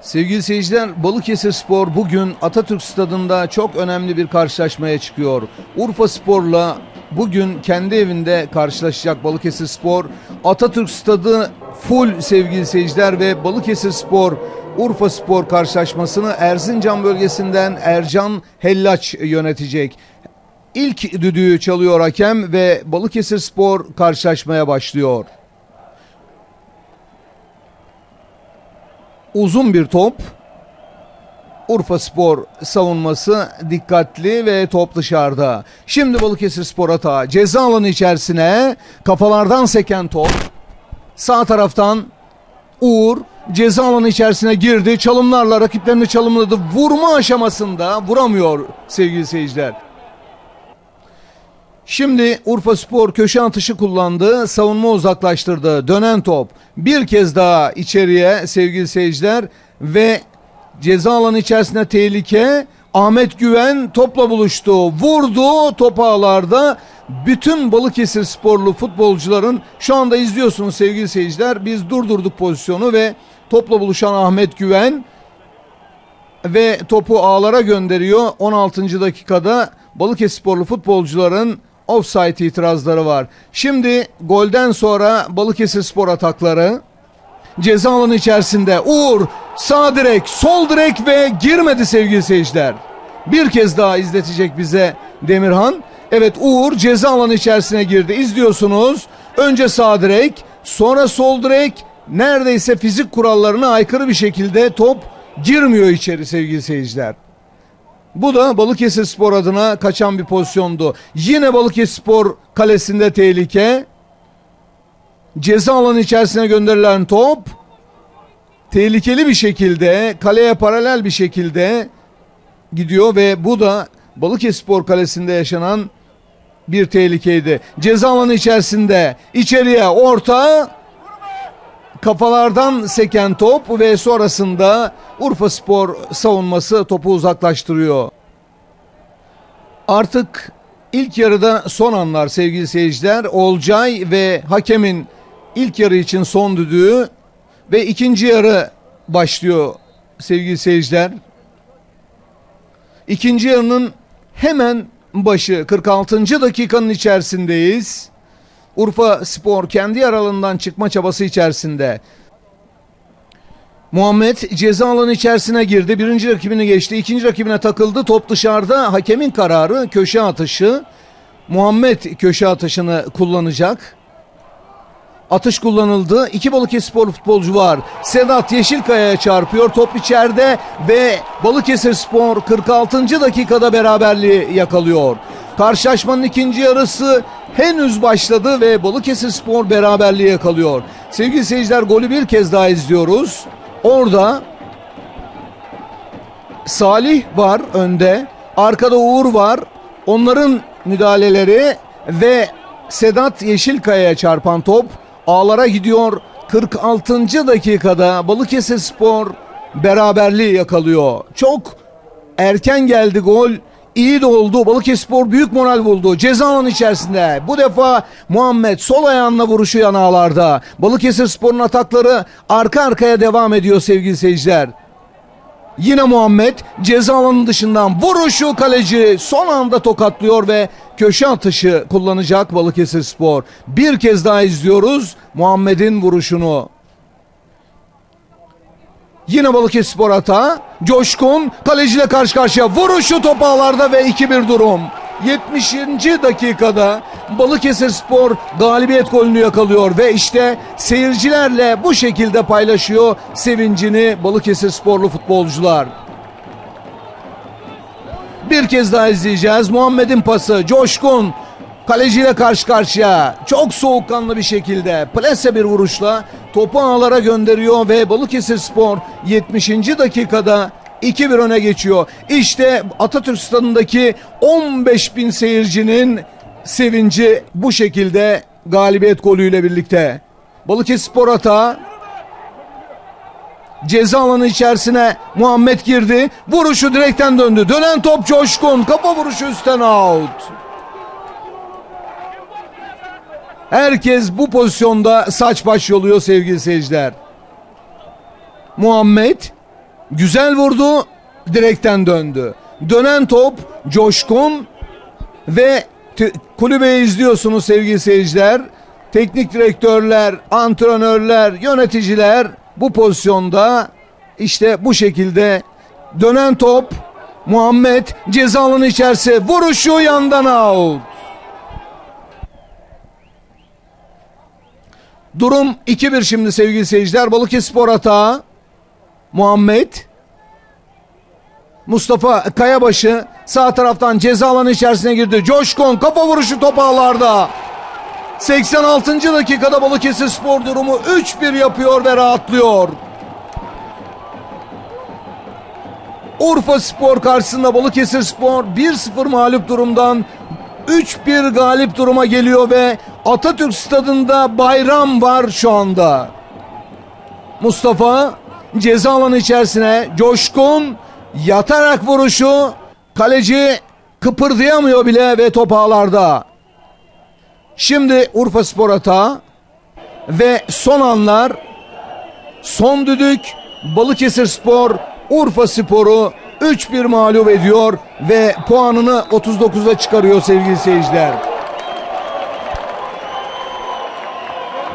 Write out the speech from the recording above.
Sevgili seyirciler, Balıkesir Spor bugün Atatürk Stadında çok önemli bir karşılaşmaya çıkıyor. Urfa Spor'la bugün kendi evinde karşılaşacak Balıkesir Spor. Atatürk Stadı full sevgili seyirciler ve Balıkesir Spor Urfa Spor karşılaşmasını Erzincan bölgesinden Ercan Hellaç yönetecek. İlk düdüğü çalıyor hakem ve Balıkesir Spor karşılaşmaya başlıyor. Uzun bir top. Urfa Spor savunması dikkatli ve top dışarıda. Şimdi Balıkesir Spor hata. Ceza alanı içerisine kafalardan seken top. Sağ taraftan Uğur ceza alanı içerisine girdi. Çalımlarla rakiplerini çalımladı. Vurma aşamasında vuramıyor sevgili seyirciler. Şimdi Urfa Spor köşe atışı kullandı. Savunma uzaklaştırdı. Dönen top. Bir kez daha içeriye sevgili seyirciler ve ceza alanı içerisinde tehlike. Ahmet Güven topla buluştu. Vurdu top ağlarda. Bütün Balıkesir sporlu futbolcuların şu anda izliyorsunuz sevgili seyirciler. Biz durdurduk pozisyonu ve topla buluşan Ahmet Güven ve topu ağlara gönderiyor. 16. dakikada Balıkesir sporlu futbolcuların offside itirazları var. Şimdi golden sonra Balıkesir spor atakları. Ceza alanı içerisinde Uğur sağ direk, sol direk ve girmedi sevgili seyirciler. Bir kez daha izletecek bize Demirhan. Evet Uğur ceza alanı içerisine girdi. İzliyorsunuz. Önce sağ direk, sonra sol direk. Neredeyse fizik kurallarına aykırı bir şekilde top girmiyor içeri sevgili seyirciler. Bu da Balıkesir Spor adına kaçan bir pozisyondu. Yine Balıkesir Spor kalesinde tehlike. Ceza alanı içerisine gönderilen top tehlikeli bir şekilde kaleye paralel bir şekilde gidiyor ve bu da Balıkesir Spor kalesinde yaşanan bir tehlikeydi. Ceza alanı içerisinde içeriye orta kafalardan seken top ve sonrasında Urfa Spor savunması topu uzaklaştırıyor. Artık ilk yarıda son anlar sevgili seyirciler. Olcay ve hakemin ilk yarı için son düdüğü ve ikinci yarı başlıyor sevgili seyirciler. İkinci yarının hemen başı 46. dakikanın içerisindeyiz. Urfa Spor kendi aralığından çıkma çabası içerisinde. Muhammed ceza alanı içerisine girdi. Birinci rakibini geçti. ikinci rakibine takıldı. Top dışarıda. Hakemin kararı köşe atışı. Muhammed köşe atışını kullanacak. Atış kullanıldı. İki Balıkesir futbolcu var. Sedat Yeşilkaya'ya çarpıyor. Top içeride ve Balıkesir Spor 46. dakikada beraberliği yakalıyor. Karşılaşmanın ikinci yarısı henüz başladı ve Balıkesir Spor beraberliği yakalıyor. Sevgili seyirciler golü bir kez daha izliyoruz. Orada Salih var önde. Arkada Uğur var. Onların müdahaleleri ve Sedat Yeşilkaya'ya çarpan top ağlara gidiyor. 46. dakikada Balıkesir Spor beraberliği yakalıyor. Çok erken geldi gol. İyi de oldu. Balıkesirspor büyük moral buldu. Ceza içerisinde. Bu defa Muhammed sol ayağınla vuruşu yanağlarda. Balıkesirspor'un atakları arka arkaya devam ediyor sevgili seyirciler. Yine Muhammed ceza alanının dışından vuruşu kaleci son anda tokatlıyor ve köşe atışı kullanacak Balıkesirspor. Bir kez daha izliyoruz Muhammed'in vuruşunu. Yine Balıkesirspor hata. Coşkun kaleciyle karşı karşıya vuruşu top ağlarda ve 2-1 durum. 70. dakikada Balıkesirspor galibiyet golünü yakalıyor ve işte seyircilerle bu şekilde paylaşıyor sevincini Balıkesirsporlu futbolcular. Bir kez daha izleyeceğiz. Muhammed'in pası Coşkun kaleciyle karşı karşıya çok soğukkanlı bir şekilde plase bir vuruşla topu ağlara gönderiyor ve Balıkesirspor 70. dakikada 2-1 öne geçiyor. İşte Atatürk Stadı'ndaki 15 bin seyircinin sevinci bu şekilde galibiyet golüyle birlikte. Balıkesirspor hata Ceza alanı içerisine Muhammed girdi. Vuruşu direkten döndü. Dönen top Coşkun. Kafa vuruşu üstten out. Herkes bu pozisyonda saç baş yoluyor sevgili seyirciler. Muhammed Güzel vurdu. Direkten döndü. Dönen top Coşkun ve kulübeyi izliyorsunuz sevgili seyirciler. Teknik direktörler, antrenörler, yöneticiler bu pozisyonda işte bu şekilde dönen top Muhammed ceza alanı içerisi vuruşu yandan out. Durum 2-1 şimdi sevgili seyirciler. Balıkesir hata. Muhammed. Mustafa Kayabaşı sağ taraftan ceza alanı içerisine girdi. Coşkun kafa vuruşu top ağlarda. 86. dakikada Balıkesir Spor durumu 3-1 yapıyor ve rahatlıyor. Urfa Spor karşısında Balıkesir Spor 1-0 mağlup durumdan 3-1 galip duruma geliyor ve Atatürk Stadında bayram var şu anda. Mustafa ceza alanı içerisine coşkun yatarak vuruşu kaleci kıpırdayamıyor bile ve top ağlarda. Şimdi Urfa Spor hata ve son anlar son düdük Balıkesir Spor Urfa Spor'u 3-1 mağlup ediyor ve puanını 39'a çıkarıyor sevgili seyirciler.